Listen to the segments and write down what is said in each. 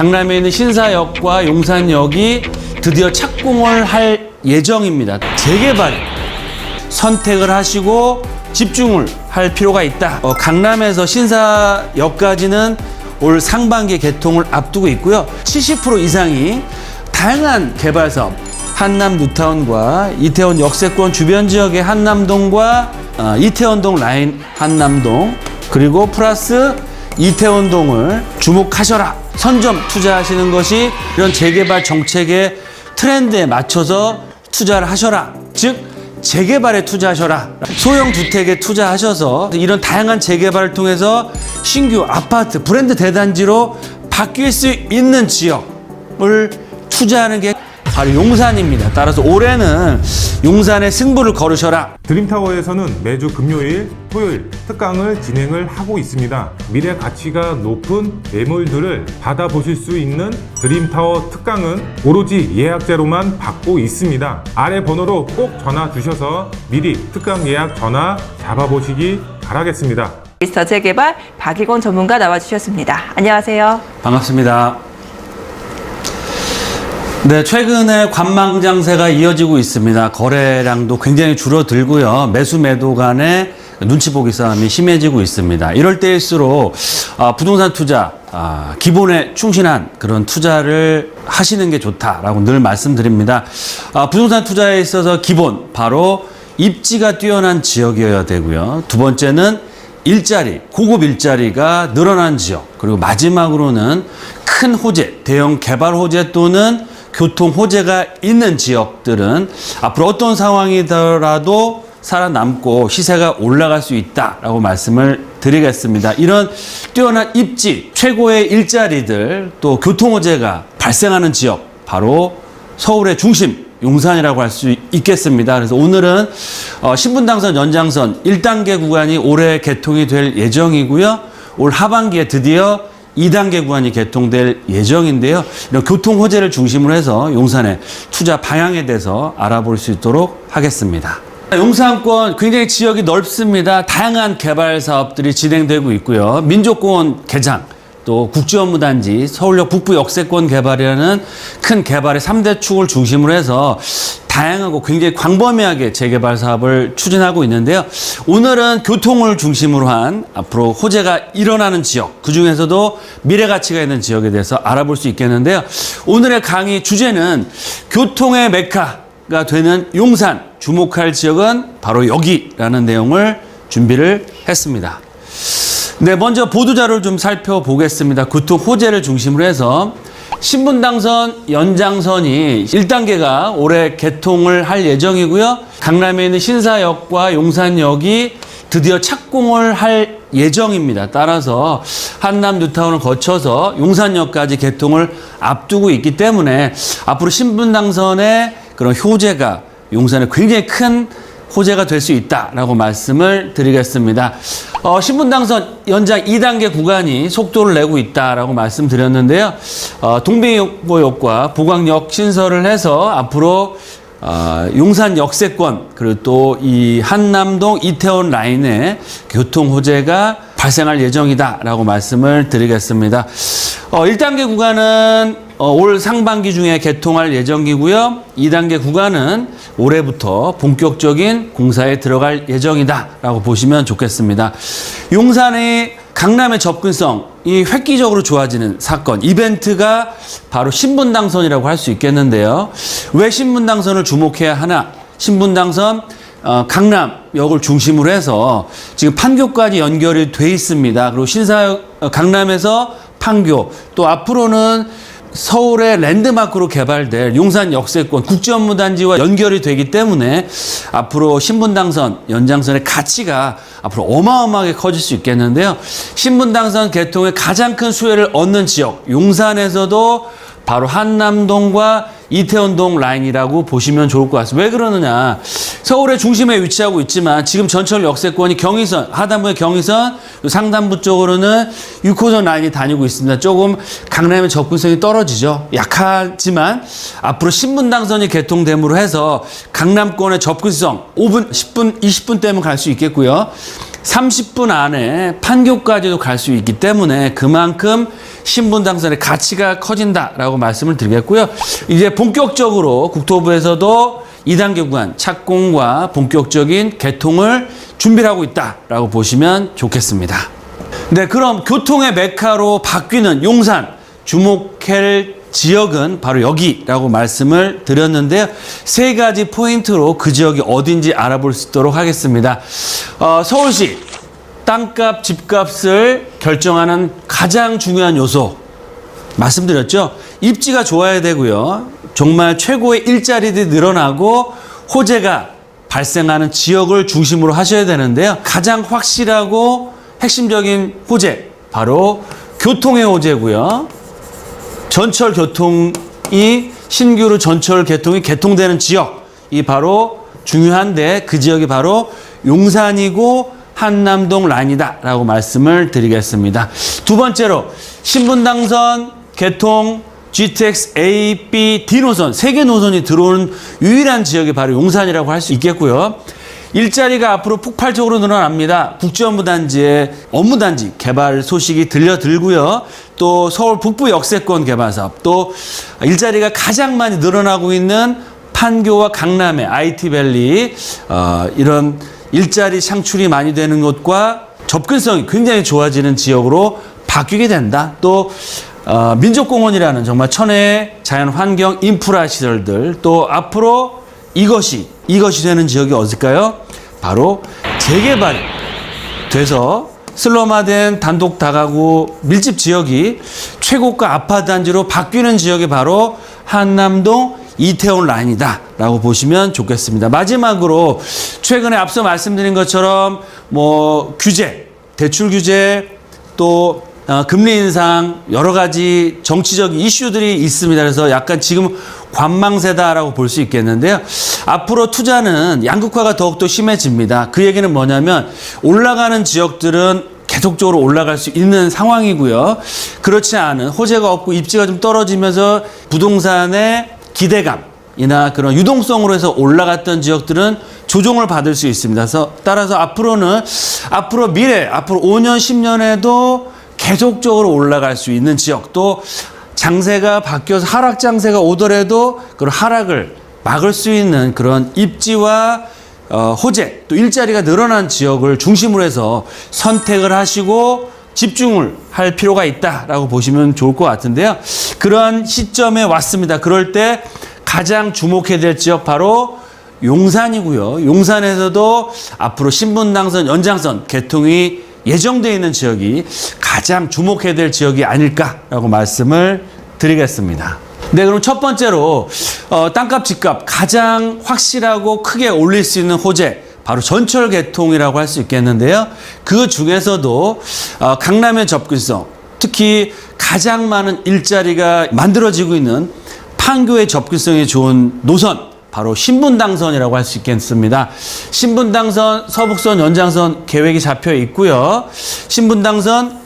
강남에 있는 신사역과 용산역이 드디어 착공을 할 예정입니다. 재개발 선택을 하시고 집중을 할 필요가 있다. 어, 강남에서 신사역까지는 올 상반기 개통을 앞두고 있고요. 70% 이상이 다양한 개발 사업, 한남 뉴타운과 이태원 역세권 주변 지역의 한남동과 어, 이태원동 라인 한남동 그리고 플러스 이태원동을 주목하셔라. 선점 투자하시는 것이 이런 재개발 정책의 트렌드에 맞춰서 투자를 하셔라. 즉 재개발에 투자하셔라. 소형 주택에 투자하셔서 이런 다양한 재개발을 통해서 신규 아파트, 브랜드 대단지로 바뀔 수 있는 지역을 투자하는 게 바로 용산입니다. 따라서 올해는 용산의 승부를 거르셔라. 드림타워에서는 매주 금요일, 토요일 특강을 진행을 하고 있습니다. 미래 가치가 높은 매물들을 받아보실 수 있는 드림타워 특강은 오로지 예약제로만 받고 있습니다. 아래 번호로 꼭 전화 주셔서 미리 특강 예약 전화 잡아보시기 바라겠습니다. 미스터 재개발 박희곤 전문가 나와주셨습니다. 안녕하세요. 반갑습니다. 네, 최근에 관망 장세가 이어지고 있습니다. 거래량도 굉장히 줄어들고요. 매수 매도 간의 눈치 보기 싸움이 심해지고 있습니다. 이럴 때일수록 아, 부동산 투자 아, 기본에 충실한 그런 투자를 하시는 게 좋다라고 늘 말씀드립니다. 아, 부동산 투자에 있어서 기본 바로 입지가 뛰어난 지역이어야 되고요. 두 번째는 일자리, 고급 일자리가 늘어난 지역, 그리고 마지막으로는 큰 호재, 대형 개발 호재 또는 교통 호재가 있는 지역들은 앞으로 어떤 상황이더라도 살아남고 시세가 올라갈 수 있다라고 말씀을 드리겠습니다. 이런 뛰어난 입지, 최고의 일자리들, 또 교통 호재가 발생하는 지역, 바로 서울의 중심, 용산이라고 할 수 있겠습니다. 그래서 오늘은 어, 신분당선 연장선 1단계 구간이 올해 개통이 될 예정이고요. 올 하반기에 드디어 2단계 구간이 개통될 예정인데요. 이런 교통 호재를 중심으로 해서 용산의 투자 방향에 대해서 알아볼 수 있도록 하겠습니다. 용산권 굉장히 지역이 넓습니다. 다양한 개발 사업들이 진행되고 있고요. 민족공원 개장, 또 국제업무단지, 서울역 북부 역세권 개발이라는 큰 개발의 3대 축을 중심으로 해서 다양하고 굉장히 광범위하게 재개발 사업을 추진하고 있는데요. 오늘은 교통을 중심으로 한 앞으로 호재가 일어나는 지역, 그 중에서도 미래 가치가 있는 지역에 대해서 알아볼 수 있겠는데요. 오늘의 강의 주제는 교통의 메카가 되는 용산, 주목할 지역은 바로 여기라는 내용을 준비를 했습니다. 네, 먼저 보도자료를 좀 살펴보겠습니다. 교통 호재를 중심으로 해서 신분 당선 연장선이 1단계가 올해 개통을 할 예정이고요. 강남에 있는 신사역과 용산역이 드디어 착공을 할 예정입니다. 따라서 한남 뉴타운을 거쳐서 용산역까지 개통을 앞두고 있기 때문에 앞으로 신분 당선의 그런 효제가 용산에 굉장히 큰 호재가 될 수 있다라고 말씀을 드리겠습니다. 어, 신분당선 연장 2단계 구간이 속도를 내고 있다라고 말씀드렸는데요. 어, 동백역과 보광역 신설을 해서 앞으로 어, 용산 역세권 그리고 또 이 한남동 이태원 라인의 교통 호재가 발생할 예정이다라고 말씀을 드리겠습니다. 어, 1단계 구간은 어, 올 상반기 중에 개통할 예정이고요. 2단계 구간은 올해부터 본격적인 공사에 들어갈 예정이다라고 보시면 좋겠습니다. 용산의 강남의 접근성 이 획기적으로 좋아지는 사건, 이벤트가 바로 신분 당선이라고 할 수 있겠는데요. 왜 신분 당선을 주목해야 하나? 신분 당선 어, 강남역을 중심으로 해서 지금 판교까지 연결이 돼 있습니다. 그리고 신사역 어, 강남에서 판교 또 앞으로는 서울의 랜드마크로 개발될 용산 역세권 국제업무단지와 연결이 되기 때문에 앞으로 신분당선 연장선의 가치가 앞으로 어마어마하게 커질 수 있겠는데요. 신분당선 개통의 가장 큰 수혜를 얻는 지역 용산에서도 바로 한남동과 이태원동 라인이라고 보시면 좋을 것 같습니다. 왜 그러느냐? 서울의 중심에 위치하고 있지만 지금 전철 역세권이 경의선, 하단부의 경의선, 상단부 쪽으로는 6호선 라인이 다니고 있습니다. 조금 강남의 접근성이 떨어지죠. 약하지만 앞으로 신분당선이 개통됨으로 해서 강남권의 접근성 5분, 10분, 20분 때면 갈 수 있겠고요. 30분 안에 판교까지도 갈 수 있기 때문에 그만큼 신분 당선의 가치가 커진다라고 말씀을 드리겠고요. 이제 본격적으로 국토부에서도 2단계 구간 착공과 본격적인 개통을 준비를 하고 있다라고 보시면 좋겠습니다. 네, 그럼 교통의 메카로 바뀌는 용산 주목할 지역은 바로 여기라고 말씀을 드렸는데요. 세 가지 포인트로 그 지역이 어딘지 알아볼 수 있도록 하겠습니다. 어, 서울시 땅값, 집값을 결정하는 가장 중요한 요소 말씀드렸죠. 입지가 좋아야 되고요. 정말 최고의 일자리들이 늘어나고 호재가 발생하는 지역을 중심으로 하셔야 되는데요. 가장 확실하고 핵심적인 호재 바로 교통의 호재고요. 전철 교통이 신규로 전철 개통이 개통되는 지역이 바로 중요한데 그 지역이 바로 용산이고 한남동 라인이다라고 말씀을 드리겠습니다. 두 번째로 신분 당선 개통 GTX A, B, D 노선 세 개 노선이 들어오는 유일한 지역이 바로 용산이라고 할 수 있겠고요. 일자리가 앞으로 폭발적으로 늘어납니다. 국제업무단지의 업무단지 개발 소식이 들려들고요. 또 서울 북부 역세권 개발 사업, 또 일자리가 가장 많이 늘어나고 있는 판교와 강남의 IT밸리 어, 이런 일자리 창출이 많이 되는 곳과 접근성이 굉장히 좋아지는 지역으로 바뀌게 된다. 또 어, 민족공원이라는 정말 천혜의 자연 환경 인프라 시설들 또 앞으로 이것이 이것이 되는 지역이 어딜까요? 바로 재개발이 돼서 슬럼화된 단독 다가구 밀집 지역이 최고가 아파트 단지로 바뀌는 지역이 바로 한남동 이태원 라인이다라고 보시면 좋겠습니다. 마지막으로 최근에 앞서 말씀드린 것처럼 뭐 규제, 대출 규제 또 어, 금리 인상 여러 가지 정치적 이슈들이 있습니다. 그래서 약간 지금 관망세다라고 볼 수 있겠는데요. 앞으로 투자는 양극화가 더욱더 심해집니다. 그 얘기는 뭐냐면 올라가는 지역들은 계속적으로 올라갈 수 있는 상황이고요. 그렇지 않은 호재가 없고 입지가 좀 떨어지면서 부동산의 기대감 이나 그런 유동성으로 해서 올라갔던 지역들은 조정을 받을 수 있습니다. 그래서 따라서 앞으로는 앞으로 미래 앞으로 5년 10년에도 계속적으로 올라갈 수 있는 지역 또 장세가 바뀌어서 하락 장세가 오더라도 그런 하락을 막을 수 있는 그런 입지와 어, 호재 또 일자리가 늘어난 지역을 중심으로 해서 선택을 하시고 집중을 할 필요가 있다라고 보시면 좋을 것 같은데요. 그러한 시점에 왔습니다. 그럴 때 가장 주목해야 될 지역 바로 용산이고요. 용산에서도 앞으로 신분 당선 연장선 개통이 예정되어 있는 지역이 가장 주목해야 될 지역이 아닐까라고 말씀을 드리겠습니다. 네, 그럼 첫 번째로 어, 땅값, 집값 가장 확실하고 크게 올릴 수 있는 호재 바로 전철 개통이라고 할 수 있겠는데요. 그 중에서도 어, 강남의 접근성, 특히 가장 많은 일자리가 만들어지고 있는 판교의 접근성이 좋은 노선 바로 신분 당선이라고 할 수 있겠습니다. 신분 당선 서북선 연장선 계획이 잡혀 있고요. 신분 당선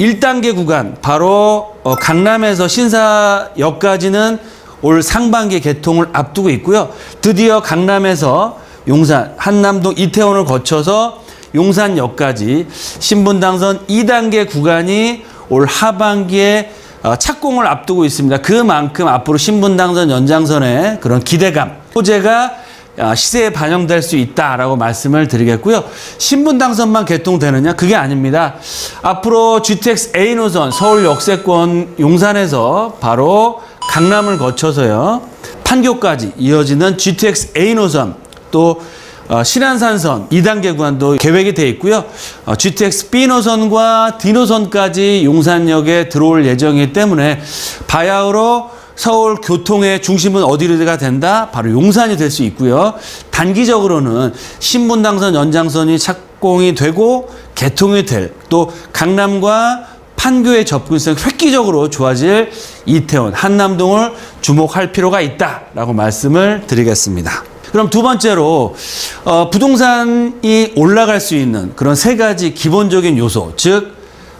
1단계 구간 바로 어, 강남에서 신사역까지는 올 상반기 개통을 앞두고 있고요. 드디어 강남에서 용산 한남동 이태원을 거쳐서 용산역까지 신분 당선 2단계 구간이 올 하반기에 어, 착공을 앞두고 있습니다. 그만큼 앞으로 신분당선 연장선의 그런 기대감, 호재가 어, 시세에 반영될 수 있다라고 말씀을 드리겠고요. 신분 당선만 개통되느냐? 그게 아닙니다. 앞으로 GTX A 노선 서울 역세권 용산에서 바로 강남을 거쳐서요. 판교까지 이어지는 GTX A 노선 또 어, 신안산선 2단계 구간도 계획이 되어 있고요. 어, GTX B 노선과 D 노선까지 용산역에 들어올 예정이기 때문에 바야흐로 서울 교통의 중심은 어디가 된다? 바로 용산이 될 수 있고요. 단기적으로는 신분당선 연장선이 착공이 되고 개통이 될 또 강남과 판교의 접근성 획기적으로 좋아질 이태원 한남동을 주목할 필요가 있다라고 말씀을 드리겠습니다. 그럼 두 번째로 어, 부동산이 올라갈 수 있는 그런 세 가지 기본적인 요소, 즉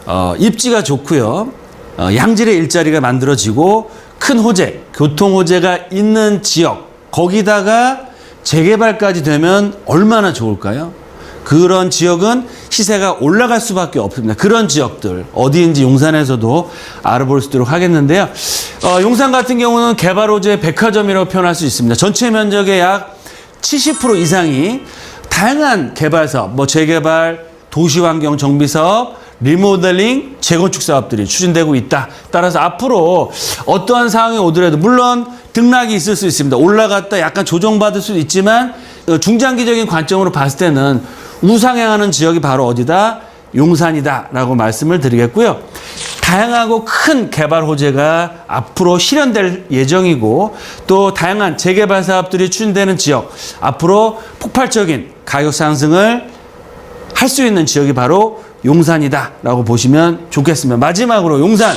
어, 입지가 좋고요, 어, 양질의 일자리가 만들어지고 큰 호재, 교통 호재가 있는 지역 거기다가 재개발까지 되면 얼마나 좋을까요? 그런 지역은 시세가 올라갈 수밖에 없습니다. 그런 지역들 어디인지 용산에서도 알아볼 수 있도록 하겠는데요. 어, 용산 같은 경우는 개발 호재 백화점이라고 표현할 수 있습니다. 전체 면적의 약 70% 이상이 다양한 개발 사업, 뭐 재개발, 도시환경 정비 사업, 리모델링, 재건축 사업들이 추진되고 있다. 따라서 앞으로 어떠한 상황이 오더라도 물론 등락이 있을 수 있습니다. 올라갔다 약간 조정받을 수도 있지만 어, 중장기적인 관점으로 봤을 때는 우상향하는 지역이 바로 어디다? 용산이다라고 말씀을 드리겠고요. 다양하고 큰 개발 호재가 앞으로 실현될 예정이고 또 다양한 재개발 사업들이 추진되는 지역 앞으로 폭발적인 가격 상승을 할 수 있는 지역이 바로 용산이다라고 보시면 좋겠습니다. 마지막으로 용산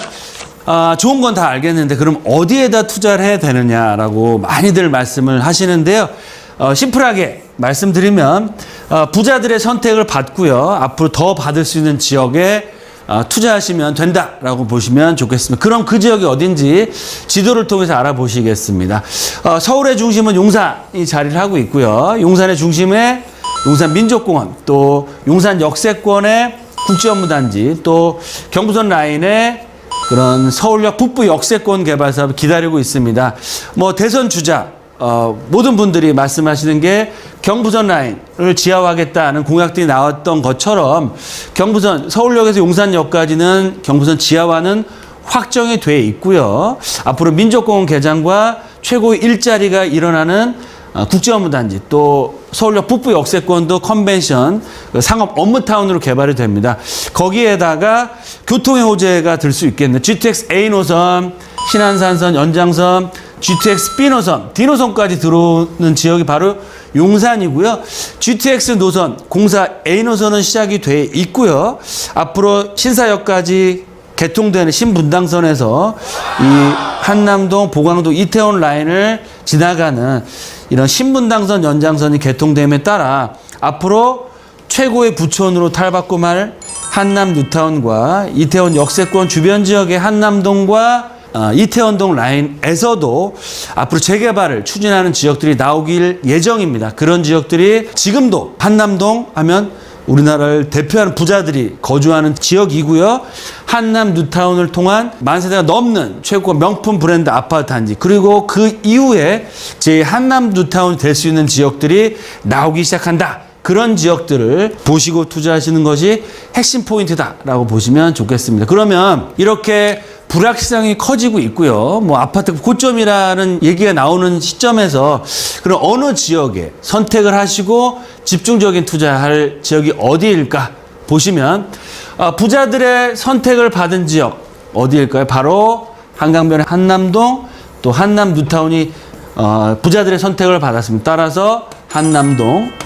아, 좋은 건 다 알겠는데 그럼 어디에다 투자를 해야 되느냐라고 많이들 말씀을 하시는데요. 어, 심플하게 말씀드리면 어, 부자들의 선택을 받고요. 앞으로 더 받을 수 있는 지역에 어, 투자하시면 된다라고 보시면 좋겠습니다. 그럼 그 지역이 어딘지 지도를 통해서 알아보시겠습니다. 어, 서울의 중심은 용산이 자리를 하고 있고요. 용산의 중심에 용산 민족공원, 또 용산 역세권의 국제업무단지, 또 경부선 라인의 그런 서울역 북부 역세권 개발 사업을 기다리고 있습니다. 뭐 대선 주자 어, 모든 분들이 말씀하시는 게 경부선 라인을 지하화하겠다는 공약들이 나왔던 것처럼 경부선 서울역에서 용산역까지는 경부선 지하화는 확정이 돼 있고요. 앞으로 민족공원 개장과 최고의 일자리가 일어나는 어, 국제업무단지 또 서울역 북부 역세권도 컨벤션 그 상업 업무타운으로 개발이 됩니다. 거기에다가 교통의 호재가 될 수 있겠네. GTX A 노선, 신안산선, 연장선, GTX B 노선, D 노선까지 들어오는 지역이 바로 용산이고요. GTX 노선, 공사 A 노선은 시작이 돼 있고요. 앞으로 신사역까지 개통되는 신분당선에서 이 한남동, 보강동, 이태원 라인을 지나가는 이런 신분당선 연장선이 개통됨에 따라 앞으로 최고의 부촌으로 탈바꿈 할 한남 뉴타운과 이태원 역세권 주변 지역의 한남동과 어, 이태원동 라인에서도 앞으로 재개발을 추진하는 지역들이 나오길 예정입니다. 그런 지역들이 지금도 한남동 하면 우리나라를 대표하는 부자들이 거주하는 지역이고요. 한남 뉴타운을 통한 만 세대가 넘는 최고급 명품 브랜드 아파트 단지 그리고 그 이후에 제 한남 뉴타운이 될 수 있는 지역들이 나오기 시작한다. 그런 지역들을 보시고 투자하시는 것이 핵심 포인트다라고 보시면 좋겠습니다. 그러면 이렇게 불확실성이 커지고 있고요. 뭐 아파트 고점이라는 얘기가 나오는 시점에서 그럼 어느 지역에 선택을 하시고 집중적인 투자할 지역이 어디일까 보시면 아, 부자들의 선택을 받은 지역 어디일까요? 바로 한강변의 한남동 또 한남 뉴타운이 어, 부자들의 선택을 받았습니다. 따라서 한남동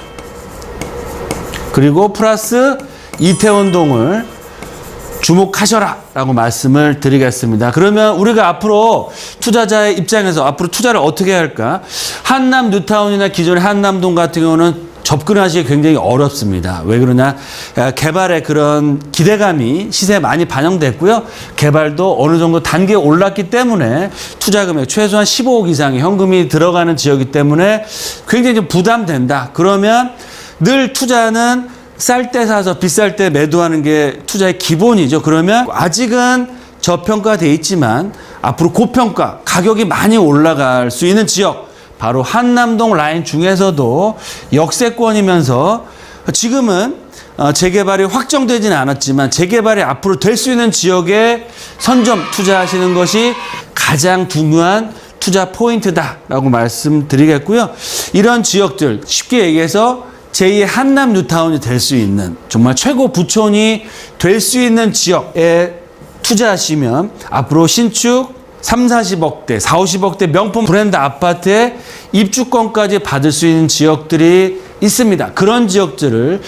그리고 플러스 이태원동을 주목하셔라 라고 말씀을 드리겠습니다. 그러면 우리가 앞으로 투자자의 입장에서 앞으로 투자를 어떻게 할까? 한남 뉴타운이나 기존의 한남동 같은 경우는 접근하시기 굉장히 어렵습니다. 왜 그러냐? 아, 개발의 그런 기대감이 시세에 많이 반영됐고요. 개발도 어느 정도 단계에 올랐기 때문에 투자 금액 최소한 15억 이상의 현금이 들어가는 지역이기 때문에 굉장히 좀 부담된다. 그러면 늘 투자는 쌀 때 사서 비쌀 때 매도하는 게 투자의 기본이죠. 그러면 아직은 저평가돼 있지만 앞으로 고평가 가격이 많이 올라갈 수 있는 지역 바로 한남동 라인 중에서도 역세권이면서 지금은 어, 재개발이 확정되지는 않았지만 재개발이 앞으로 될 수 있는 지역에 선점 투자하시는 것이 가장 중요한 투자 포인트다라고 말씀드리겠고요. 이런 지역들 쉽게 얘기해서 제2의 한남 뉴타운이 될 수 있는 정말 최고 부촌이 될 수 있는 지역에 투자하시면 앞으로 신축 3, 40억대, 4, 50억대 명품 브랜드 아파트에 입주권까지 받을 수 있는 지역들이 있습니다. 그런 지역들을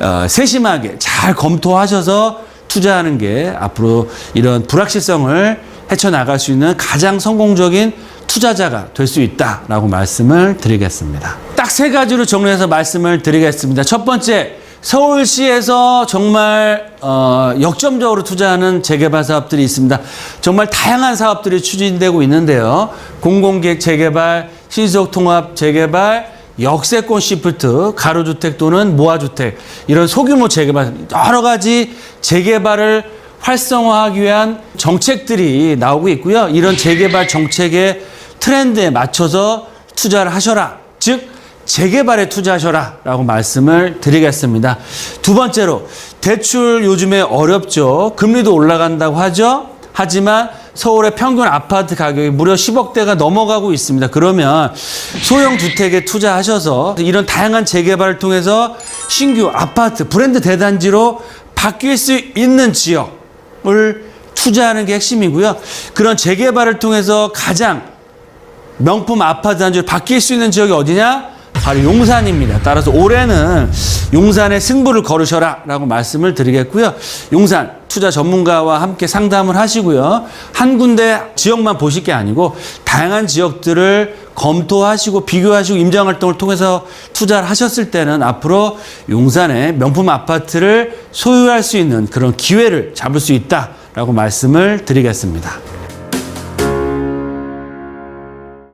어, 세심하게 잘 검토하셔서 투자하는 게 앞으로 이런 불확실성을 헤쳐나갈 수 있는 가장 성공적인 투자자가 될 수 있다라고 말씀을 드리겠습니다. 딱 세 가지로 정리해서 말씀을 드리겠습니다. 첫 번째, 서울시에서 정말 어, 역점적으로 투자하는 재개발 사업들이 있습니다. 정말 다양한 사업들이 추진되고 있는데요. 공공기획 재개발, 신속 통합 재개발, 역세권 시프트, 가로주택 또는 모아주택 이런 소규모 재개발 여러 가지 재개발을 활성화하기 위한 정책들이 나오고 있고요. 이런 재개발 정책의 트렌드에 맞춰서 투자를 하셔라. 즉 재개발에 투자하셔라 라고 말씀을 드리겠습니다. 두 번째로 대출 요즘에 어렵죠. 금리도 올라간다고 하죠. 하지만 서울의 평균 아파트 가격이 무려 10억대가 넘어가고 있습니다. 그러면 소형 주택에 투자하셔서 이런 다양한 재개발을 통해서 신규 아파트 브랜드 대단지로 바뀔 수 있는 지역을 투자하는 게 핵심이고요. 그런 재개발을 통해서 가장 명품 아파트 단지로 바뀔 수 있는 지역이 어디냐? 바로 용산입니다. 따라서 올해는 용산에 승부를 거르셔라 라고 말씀을 드리겠고요. 용산 투자 전문가와 함께 상담을 하시고요. 한 군데 지역만 보실 게 아니고 다양한 지역들을 검토하시고 비교하시고 임장 활동을 통해서 투자를 하셨을 때는 앞으로 용산에 명품 아파트를 소유할 수 있는 그런 기회를 잡을 수 있다라고 말씀을 드리겠습니다.